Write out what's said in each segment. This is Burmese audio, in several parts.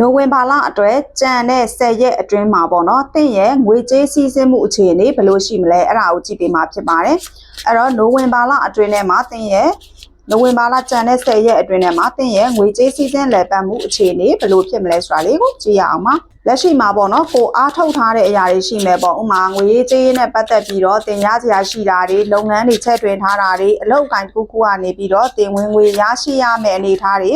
နိုဝင်ဘာလအတွက်ကြံတဲ့10ရက်အတွင်းမှာပေါ့နော်တင့်ရဲ့ငွေကြေးစည်းစိမ်မှုအခြေအနေဘယ်လိုရှိမလဲအဲ့ဒါကိုကြည့်ပေးမှာဖြစ်ပါတယ်အဲ့တော့နိုဝင်ဘာလအတွင်းထဲမှာတင့်ရဲ့နိုဝင်ဘာလကြံတဲ့10ရက်အတွင်းထဲမှာတင့်ရဲ့ငွေကြေးစည်းစိမ်လည်ပတ်မှုအခြေအနေဘယ်လိုဖြစ်မလဲဆိုတာလေးကိုကြည့်ရအောင်ပါလက်ရှိမှာပေါ့နော်ကိုအားထုတ်ထားတဲ့အရာတွေရှိမယ်ပေါ့ဥပမာငွေရေးကြေးရေးနဲ့ပတ်သက်ပြီးတော့တင်ရစရာရှိတာတွေလုပ်ငန်းတွေချက်တွင်ထားတာတွေအလုပ်အကိုင်တစ်ခုခုကနေပြီးတော့တင်ဝင်ငွေရရှိရမယ့်အနေအထားတွေ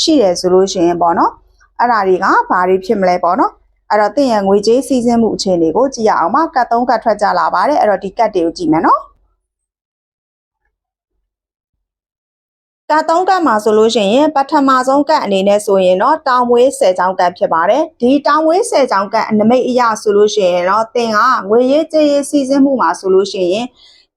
ရှိတယ်ဆိုလို့ရှိရင်ပေါ့နော် အဲ့ဒါတွေကဘာတွေဖြစ်မလဲပေါ့နော်အဲ့တော့တင်ရငွေကြေးစီးဆင်းမှုအခြေအနေကိုကြည့်ရအောင်ပါကတ်သုံးကတ်ထွက်ကြလာပါတယ်အဲ့တော့ဒီကတ်တွေကိုကြည့်မယ်နော်ကတ်သုံးကတ်မှာဆိုလို့ရှိရင်ပထမဆုံးကတ်အနေနဲ့ဆိုရင်တော့တောင်မွေး10ချောင်းကတ်ဖြစ်ပါတယ်ဒီတောင်မွေး10ချောင်းကတ်အနမိတ်အရာဆိုလို့ရှိရင်တော့တင်ကငွေရေးကြေးရေးစီးဆင်းမှုမှာဆိုလို့ရှိရင်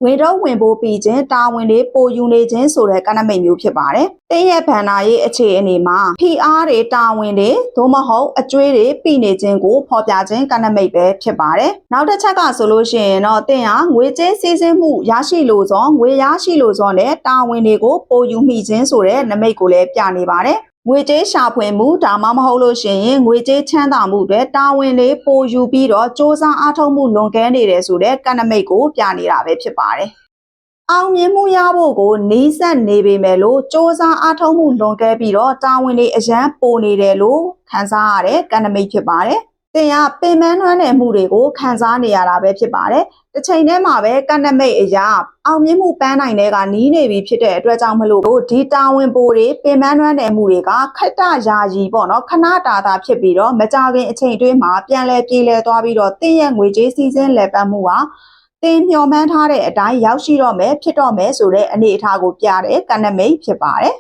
ဝင်တော့ဝင်ဖို့ပြီးခြင်းတာဝန်တွေပိုယူနေခြင်းဆိုတဲ့ကဏ္ဍမိတ်မျိုးဖြစ်ပါတယ်။တင်းရဲ့ဗန္နာရေးအခြေအနေမှာ PR တွေတာဝန်တွေသို့မဟုတ်အကျွေးတွေပြီးနေခြင်းကိုဖော်ပြခြင်းကဏ္ဍမိတ်ပဲဖြစ်ပါတယ်။နောက်တစ်ချက်ကဆိုလို့ရှိရင်တော့တင်းဟာငွေကြေးစည်းစိမ်မှုရရှိလို့သောငွေရရှိလို့သောနဲ့တာဝန်တွေကိုပိုယူမိခြင်းဆိုတဲ့နမိတ်ကိုလည်းပြနေပါတယ်။ ငွေကြေးရှာဖွေမှုဒါမှမဟုတ်လို့ရှိရင်ငွေကြေးချမ်းသာမှုတွေတာဝန်လေးပိုယူပြီးတော့စ조사အားထုတ်မှုလွန်ကဲနေတယ်ဆိုတဲ့ကဏ္ဍမိတ်ကိုပြနေတာပဲဖြစ်ပါတယ်။အောင်မြင်မှုရဖို့ကိုနီးစပ်နေပေမဲ့လို့စ조사အားထုတ်မှုလွန်ကဲပြီးတော့တာဝန်လေးအရန်ပိုနေတယ်လို့ခံစားရတဲ့ကဏ္ဍမိတ်ဖြစ်ပါတယ်။ တင်ကပင်ပန်းနှွမ်းနယ်မှုတွေကိုခံစားနေရတာပဲဖြစ်ပါတယ်။တစ်ချိန်တည်းမှာပဲကဏ္ဍမိတ်အရာအောင်မြင်မှုပန်းနိုင်တဲ့ကနီးနေပြီဖြစ်တဲ့အတွက်ကြောင့်မလို့ဒီတာဝန်ပိုတွေပင်ပန်းနှွမ်းနယ်မှုတွေကခက်တရာကြီးပေါ့နော်ခဏတာတာဖြစ်ပြီးတော့မကြခင်အချိန်အတွင်းမှာပြန်လဲပြေးလဲသွားပြီးတော့တင်းရဲ့ငွေကြေးစည်းစင်းလဲပတ်မှုဟာတင်မျှော်မှန်းထားတဲ့အတိုင်းရောက်ရှိတော့မယ်ဖြစ်တော့မယ်ဆိုတဲ့အနေအထားကိုပြတဲ့ကဏ္ဍမိတ်ဖြစ်ပါတယ်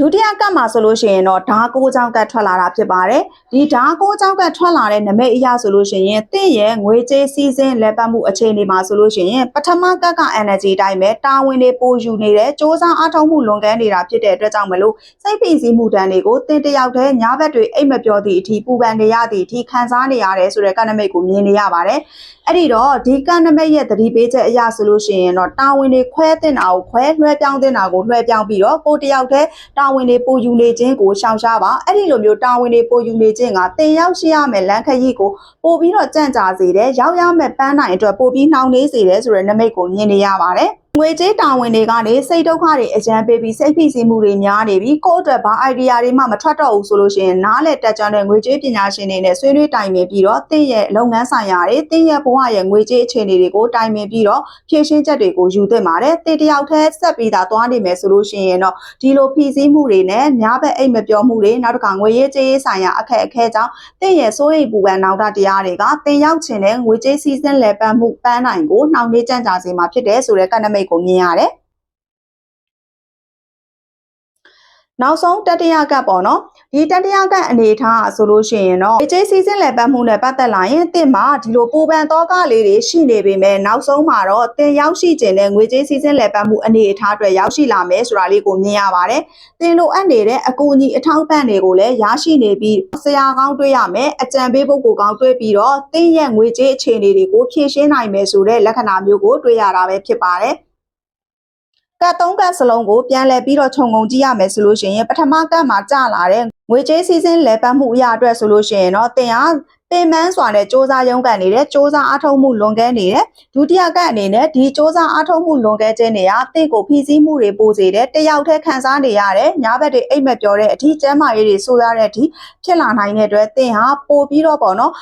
ဒုတိယကတ်မှာဆိုလို့ရှိရင်တော့ဓာကိုးချောင်းကတ်ထွက်လာတာဖြစ်ပါတယ်ဒီဓာကိုးချောင်းကတ်ထွက်လာတဲ့နမိတ်အရာဆိုလို့ရှိရင်တင့်ရဲ့ငွေကြေးစည်းစင်းလက်ပတ်မှုအခြေအနေမှာဆိုလို့ရှိရင်ပထမကတ်က energy အတိုင်းပဲတာဝန်တွေပိုယူနေတဲ့စ조사အားထုတ်မှုလွန်ကဲနေတာဖြစ်တဲ့အတွက်ကြောင့်မလို့စိတ်ဖိစီးမှုတန်းတွေကိုတင်တယောက်တည်းညာဘက်တွေအိတ်မပြောသည့်အထိပူပန်နေရသည့်အထိခံစားနေရတယ်ဆိုတဲ့ကဏ္ဍမိတ်ကိုမြင်နေရပါတယ်အဲ့ဒီတော့ဒီကဏ္ဍမိတ်ရဲ့သတိပေးချက်အရာဆိုလို့ရှိရင်တော့တာဝန်တွေခွဲတင်တာကိုခွဲလွှဲပြောင်းတင်တာကိုလွှဲပြောင်းပြီးတော့ကိုယ်တယောက်တည်းတာဝန်တွေပိုယူနေခြင်းကိုရှောင်ရှားပါအဲ့ဒီလိုမျိုးတာဝန်တွေပိုယူနေခြင်းကတင်ရောက်ရှိရမယ်လမ်းခရီးကိုပို့ပြီးတော့ကြန့်ကြာစေတယ်ရောက်ရမယ်ပန်းနိုင်အတွက်ပို့ပြီးနှောင့်နှေးစေတယ်ဆိုတဲ့နမိတ်ကိုမြင်နေရပါတယ် ငွေကြေးတာဝန်တွေကနေစိတ်ဒုက္ခတွေအကြမ်းပေးပြီးစိတ်ဖိစီးမှုတွေများနေပြီးကိုယ့်အတွက်ဘာ idea တွေမှမထွက်တော့ဘူးဆိုလို့ရှိရင်နားလေတက်ကြွတဲ့ငွေကြေးပညာရှင်တွေနဲ့ဆွေးနွေးတိုင်ပင်ပြီးတော့တင့်ရဲ့လုပ်ငန်းဆိုင်ရာတွေတင့်ရဲ့ဘဝရဲ့ငွေကြေးအခြေအနေတွေကိုတိုင်ပင်ပြီးတော့ဖြည့်ရှင်းချက်တွေကိုယူသင့်ပါတယ်တင့်တယောက်တည်းဆက်ပြီးသားသွားနေမယ်ဆိုလို့ရှိရင်တော့ဒီလိုဖိစီးမှုတွေနဲ့များဘက်အိတ်မပြောမှုတွေနောက်တစ်ခါငွေရေးကြေးရေးဆိုင်ရာအခက်အခဲကြောင့်တင့်ရဲ့စိုးရိမ်ပူပန်နောက်တာတရားတွေကတင်ရောက်ချင်တဲ့ငွေကြေးစီးစင်းလဲပတ်မှုပန်းနိုင်ကိုနှောင့်နှေးကြန့်ကြာစေမှာဖြစ်တယ်ဆိုတဲ့ကဏ္ဍမိတ်ကိုမြင်ရတယ်နောက်ဆုံးတတိယကပ်ပေါ့နော်ဒီတတိယကပ်အနေထားဆိုလို့ရှိရင်တော့အခြေစီစဉ်လည်ပတ်မှုနဲ့ပတ်သက်လာရင်တင့်မှာဒီလိုပူပန်တော့ကလေးတွေရှိနေပေမဲ့နောက်ဆုံးမှာတော့တင်ရောက်ရှိခြင်းနဲ့ငွေကြေးစီစဉ်လည်ပတ်မှုအနေအထားအတွက်ရောက်ရှိလာမယ်ဆိုတာလေးကိုမြင်ရပါတယ်တင်လိုအပ်နေတဲ့အကူအညီအထောက်ပံ့တွေကိုလည်းရရှိနေပြီးဆရာကောင်းတွေ့ရမယ်အကြံပေးပုဂ္ဂိုလ်ကောင်းတွေ့ပြီးတော့တင်ရဲ့ငွေကြေးအခြေအနေတွေကိုဖြည့်ရှင်းနိုင်မယ်ဆိုတဲ့လက္ခဏာမျိုးကိုတွေ့ရတာပဲဖြစ်ပါတယ် ကတ်သုံးကတ်စလုံးကိုပြန်လည်ပြီးတော့ခြုံငုံကြည့်ရမယ်ဆိုလို့ရှိရင်ပထမကတ်မှာကျလာတဲ့ငွေကြေးစီစဉ်လဲပတ်မှုအရာအတွက်ဆိုလို့ရှိရင်တော့တင်ဟာပင်ပန်းစွာနဲ့စ조사ရုံးကန်နေတယ်စ조사အားထုတ်မှုလွန်ကဲနေတယ်ဒုတိယကတ်အနေနဲ့ဒီစ조사အားထုတ်မှုလွန်ကဲခြင်းတွေကတင့်ကိုဖိစီးမှုတွေပိုစေတယ်တယောက်တည်းခံစားနေရတယ်ညာဘက်တွေအိတ်မက်ပြောတဲ့အထိကျမ်းမာရေးတွေဆိုရတဲ့အထိဖြစ်လာနိုင်တဲ့အတွက်တင်ဟာပို့ပြီးတော့ပေါ့နော်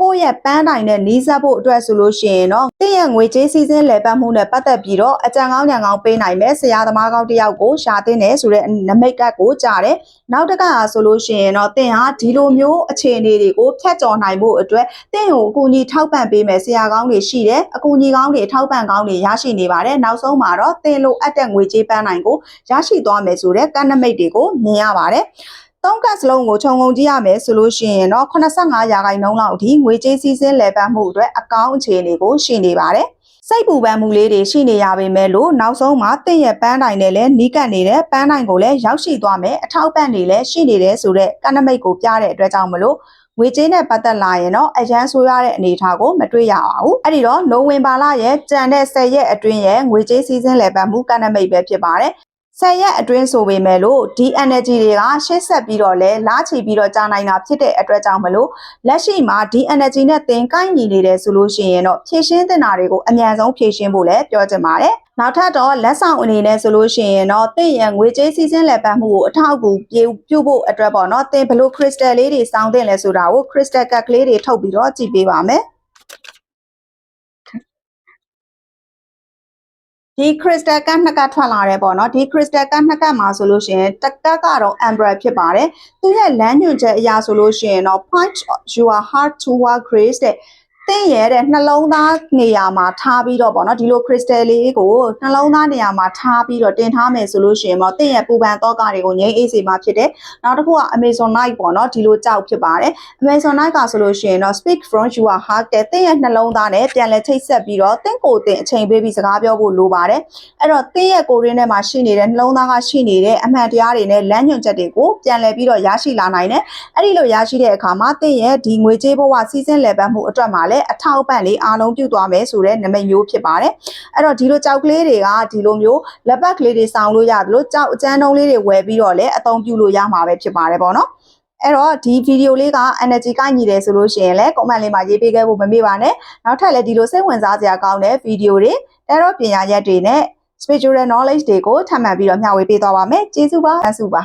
ကိုယ့်ရဲ့ပန်းတိုင်နဲ့နီးစပ်ဖို့အတွက်ဆိုလို့ရှိရင်တော့တင့်ရဲ့ငွေကြေးစည်းစင်းလဲပတ်မှုနဲ့ပတ်သက်ပြီးတော့အကြံကောင်းဉာဏ်ကောင်းပေးနိုင်မဲ့ဆရာသမားကောင်းတစ်ယောက်ကိုရှာတင်တယ်ဆိုတဲ့နမိတ်ကတ်ကိုကြားတယ်။နောက်တစ်ခါဆိုလို့ရှိရင်တော့တင့်ဟာဒီလိုမျိုးအခြေအနေတွေကိုဖြတ်ကျော်နိုင်ဖို့အတွက်တင့်ကိုအကူအညီထောက်ပံ့ပေးမဲ့ဆရာကောင်းတွေရှိတယ်။အကူအညီကောင်းတွေထောက်ပံ့ကောင်းတွေရရှိနေပါတယ်။နောက်ဆုံးမှာတော့တင်လိုအပ်တဲ့ငွေကြေးပန်းနိုင်ကိုရရှိသွားမယ်ဆိုတဲ့ကဏ္ဍမိတ်တွေကိုမြင်ရပါတယ်။ သုံးကတ်စလုံးကိုခြုံငုံကြည့်ရမယ်ဆိုလို့ရှိရင်တော့85ရာခိုင်နှုန်းလောက်အထိငွေကြေးစည်းစင်းလည်ပတ်မှုအတွက်အကောင့်အခြေအနေကိုရှိနေပါတယ်။စိတ်ပူပန်မှုလေးတွေရှိနေရပေမဲ့လို့နောက်ဆုံးမှာတင့်ရဲ့ပန်းတိုင်နဲ့လည်းနီးကပ်နေတဲ့ပန်းတိုင်ကိုလည်းရောက်ရှိသွားမယ်အထောက်ပံ့တွေလည်းရှိနေတယ်ဆိုတော့ကဏ္ဍမိတ်ကိုပြတဲ့အတွက်ကြောင့်မလို့ငွေကြေးနဲ့ပတ်သက်လာရင်တော့အရန်ဆိုးရတဲ့အနေအထားကိုမတွေ့ရပါဘူး။အဲ့ဒီတော့နိုဝင်ဘာလရဲ့ကြံတဲ့10ရက်အတွင်းရဲ့ငွေကြေးစည်းစင်းလည်ပတ်မှုကဏ္ဍမိတ်ပဲဖြစ်ပါတယ် ဆယ်ရက်အတွင်းဆိုပေမဲ့လို့ဒီ energy တွေကရှေ့ဆက်ပြီးတော့လဲလားချီပြီးတော့ကြာနိုင်တာဖြစ်တဲ့အတွက်ကြောင့်မလို့လက်ရှိမှာဒီ energy နဲ့သင်ကိုင်းညီနေတယ်ဆိုလို့ရှိရင်တော့ဖြည့်ရှင်းတင်တာတွေကိုအမြန်ဆုံးဖြည့်ရှင်းဖို့လည်းပြောချင်ပါတယ်နောက်ထပ်တော့လက်ဆောင်အနေနဲ့ဆိုလို့ရှိရင်တော့သင်ရငွေကြေးစီးစင်းလည်ပတ်မှုကိုအထောက်အကူပြုပြုဖို့အတွက်ပေါ့နော်သင်ဘလို့ crystal လေးတွေစောင်းတင်လဲဆိုတာကို crystal cut ကလေးတွေထုတ်ပြီးတော့ကြည့်ပေးပါမယ် ဒီ crystal ကတ်နှစ်ကတ်ထွက်လာတယ်ပေါ့နော်ဒီ crystal ကတ်နှစ်ကတ်မှာဆိုလို့ရှိရင်တစ်ကတ်ကတော့ amber ဖြစ်ပါတယ်သူရဲ့လမ်းညွှန်ချက်အရာဆိုလို့ရှိရင်တော့ punch your heart toward grace တဲ့သ င်ရဲ့တဲ့နှလုံးသားနေရာမှာထားပြီးတော့ပေါ့နော်ဒီလို crystal လေးကိုနှလုံးသားနေရာမှာထားပြီးတော့တင်ထားမယ်ဆိုလို့ရှိရင်တော့သင်ရဲ့ပူပန်သောကတွေကိုငြိမ်းအေးစေမှာဖြစ်တယ်နောက်တစ်ခုက Amazon Night ပေါ့နော်ဒီလိုကြောက်ဖြစ်ပါတယ် Amazon Night ကဆိုလို့ရှိရင်တော့ speak from your heart တဲ့သင်ရဲ့နှလုံးသားနဲ့ပြန်လည်ချိတ်ဆက်ပြီးတော့သင်ကိုယ်သင်အချိန်ပေးပြီးစကားပြောဖို့လိုပါတယ်အဲ့တော့သင်ရဲ့ကိုယ်ရင်းထဲမှာရှိနေတဲ့နှလုံးသားကရှိနေတဲ့အမှန်တရားတွေနဲ့လမ်းညွှန်ချက်တွေကိုပြန်လည်ပြီးတော့ရရှိလာနိုင်တယ်အဲ့ဒီလိုရရှိတဲ့အခါမှာသင်ရဲ့ဒီငွေကြေးဘဝစီးစင်းလည်ပတ်မှုအတွက်မှာလည်းအထောက်အပံ့လေးအားလုံးပြုသွားမယ်ဆိုတဲ့နမိတ်မျိုးဖြစ်ပါတယ်အဲ့တော့ဒီလိုကြောက်ကလေးတွေကဒီလိုမျိုးလက်ပတ်ကလေးတွေစောင်းလို့ရတယ်လို့ကြောက်အကျန်းတုံးလေးတွေဝယ်ပြီးတော့လည်းအသုံးပြုလို့ရမှာပဲဖြစ်ပါတယ်ပေါ့နော်အဲ့တော့ဒီဗီဒီယိုလေးက energy ကိုညီတယ်ဆိုလို့ရှိရင်လည်း comment လေးမှာရေးပေးခဲ့ဖို့မမေ့ပါနဲ့နောက်ထပ်လည်းဒီလိုစိတ်ဝင်စားစရာကောင်းတဲ့ဗီဒီယိုတွေတဲတော့ပညာရက်တွေနဲ့ spiritual knowledge တွေကိုထပ်မံပြီးတော့မျှဝေပေးသွားပါမယ်ကျေးဇူးပါအဆုပါ